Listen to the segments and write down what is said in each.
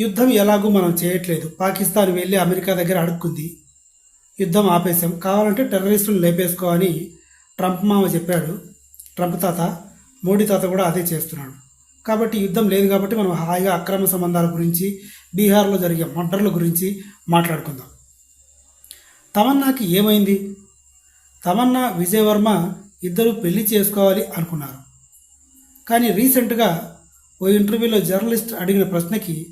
యుద్ధం ఎలాగూ మనం చేయట్లేదు. పాకిస్తాన్ వెళ్ళి అమెరికా దగ్గర అడుక్కుంది. యుద్ధం ఆపేశాం. కావాలంటే టెర్రరిస్టులు లేపేసుకో అని ట్రంప్ మామ చెప్పాడు. ట్రంప్ తాత మోడీ తాత కూడా అదే చేస్తున్నాడు. కాబట్టి యుద్ధం లేదు కాబట్టి మనం హాయిగా అక్రమ సంబంధాల గురించి బీహార్లో జరిగే మర్డర్ల గురించి మాట్లాడుకుందాం. తమన్నాకి ఏమైంది? తమన్నా విజయవర్మ ఇద్దరు పెళ్ళి చేసుకోవాలి అనుకున్నారు. కానీ రీసెంట్గా ఓ ఇంటర్వ్యూలో జర్నలిస్ట్ అడిగిన ప్రశ్నకి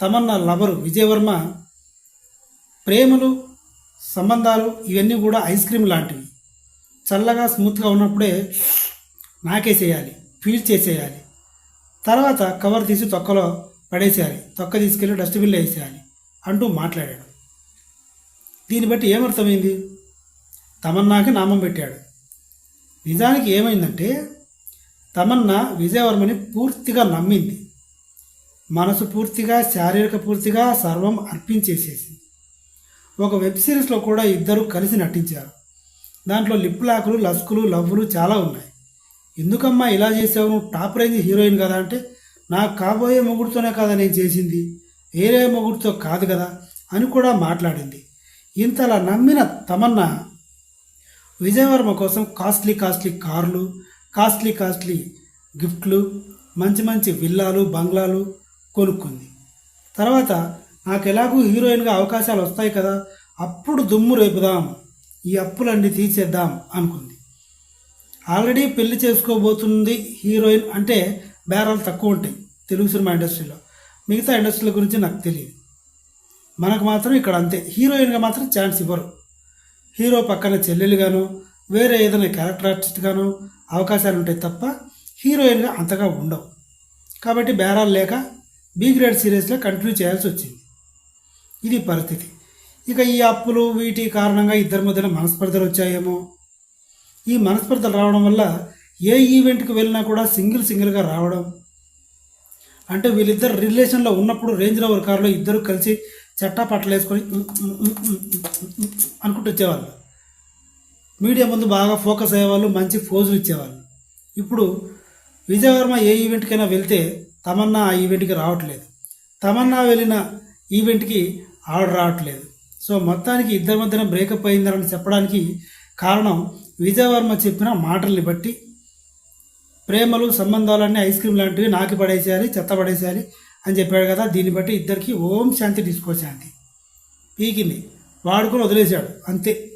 తమన్నా లవరు విజయవర్మ ప్రేమలు సంబంధాలు ఇవన్నీ కూడా ఐస్ క్రీమ్ లాంటివి. చల్లగా స్మూత్గా ఉన్నప్పుడే నాకేసేయాలి ఫీల్ చేసేయాలి తర్వాత కవర్ తీసి తొక్కలో పడేసేయాలి తొక్క తీసుకెళ్ళి డస్ట్బిన్లో వేసేయాలి అంటూ మాట్లాడాడు. దీన్ని బట్టి ఏమర్థమైంది? తమన్నాకి నామం పెట్టాడు. నిజానికి ఏమైందంటే తమన్నా విజయవర్మని పూర్తిగా నమ్మింది. మనసు పూర్తిగా శారీరక పూర్తిగా సర్వం అర్పించేసేసింది ఒక వెబ్ సిరీస్లో కూడా ఇద్దరు కలిసి నటించారు. దాంట్లో లిప్ లాకులు లస్కులు లవ్వులు చాలా ఉన్నాయి. ఎందుకమ్మా ఇలా చేసావు? నువ్వు టాప్ రేంజ్ హీరోయిన్ కదా అంటే నాకు కాబోయే మొగుడుతోనే కదా నేను చేసింది. ఏరే మొగుడుతో కాదు కదా అని కూడా మాట్లాడింది. ఇంతలా నమ్మిన తమన్నా విజయవర్మ కోసం కాస్ట్లీ కాస్ట్లీ కార్లు కాస్ట్లీ కాస్ట్లీ గిఫ్ట్లు మంచి మంచి విల్లాలు బంగ్లాలు కొనుక్కుంది. తర్వాత నాకు ఎలాగూ హీరోయిన్గా అవకాశాలు వస్తాయి కదా అప్పుడు దుమ్ము రేపుదాం ఈ అప్పులన్నీ తీసేద్దాం అనుకుంది. ఆల్రెడీ పెళ్ళి చేసుకోబోతుంది హీరోయిన్ అంటే బేరాలు తక్కువ ఉంటాయి తెలుగు సినిమా ఇండస్ట్రీలో. మిగతా ఇండస్ట్రీల గురించి నాకు తెలియదు. మనకు మాత్రం ఇక్కడ అంతే హీరోయిన్గా మాత్రం ఛాన్స్ ఇవ్వరు. హీరో పక్కన చెల్లెలుగాను వేరే ఏదైనా క్యారెక్టర్ ఆర్టిస్ట్గాను అవకాశాలు ఉంటాయి తప్ప హీరోయిన్గా అంతగా ఉండవు. కాబట్టి బేరాలు లేక బి గ్రేడ్ సిరీస్లో కంటిన్యూ చేయాల్సి వచ్చింది. ఇది పరిస్థితి. ఇక ఈ అప్పులు వీటి కారణంగా ఇద్దరి మధ్యన మనస్పర్ధలు వచ్చాయేమో? ఈ మనస్పర్ధలు రావడం వల్ల ఏ ఈవెంట్కి వెళ్ళినా కూడా సింగిల్ సింగిల్గా రావడం. అంటే వీళ్ళిద్దరు రిలేషన్లో ఉన్నప్పుడు రేంజ్ రోవర్ కారులో ఇద్దరు కలిసి చట్టా పట్టలు వేసుకొని అనుకుంటూ వచ్చేవాళ్ళు. మీడియా ముందు బాగా ఫోకస్ అయ్యేవాళ్ళు మంచి ఫోజులు ఇచ్చేవాళ్ళు. ఇప్పుడు విజయవర్మ ఏ ఈవెంట్కైనా వెళ్తే తమన్నా ఆ ఈవెంట్కి రావట్లేదు. తమన్నా వెళ్ళిన ఈవెంట్కి ఆవిడ రావట్లేదు. సో మొత్తానికి ఇద్దరి మధ్యన బ్రేకప్ అయిందని చెప్పడానికి కారణం విజయవర్మ చెప్పిన మాటల్ని బట్టి ప్రేమలు సంబంధాలన్నీ ఐస్ క్రీమ్ లాంటివి నాకి పడేసేయాలి చెత్త పడేసేయాలి అని చెప్పాడు కదా. దీన్ని బట్టి ఇద్దరికి ఓం శాంతి డిస్కో శాంతి. పీకింది. వాడుకొని వదిలేశాడు. అంతే.